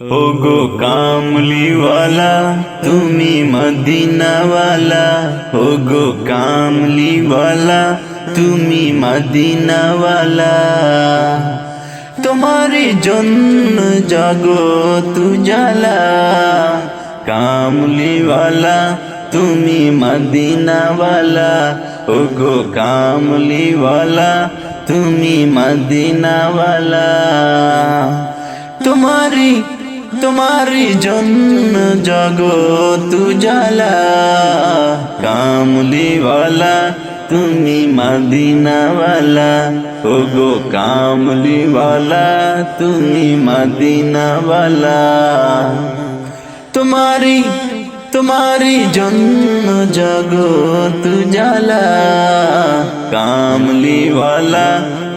ওগো কামলিওয়ালা, তুমি মদিনাওয়ালা। ওগো কামলিওয়ালা, তুমি মদিনাওয়ালা। তোমার জন্য জগত জালা কামলিওয়ালা, তুমি মদিনাওয়ালা। ওগো কামলিওয়ালা, তুমি মদিনাওয়ালা। তোমারি তোমারি জন্য জগত জালা কামলিওয়ালা, তুমি মদিনাওয়ালা। ওগো কামলিওয়ালা, তুমি মদিনাওয়ালা। তোমারি তোমারি জন্য জগত জালা কামলিওয়ালা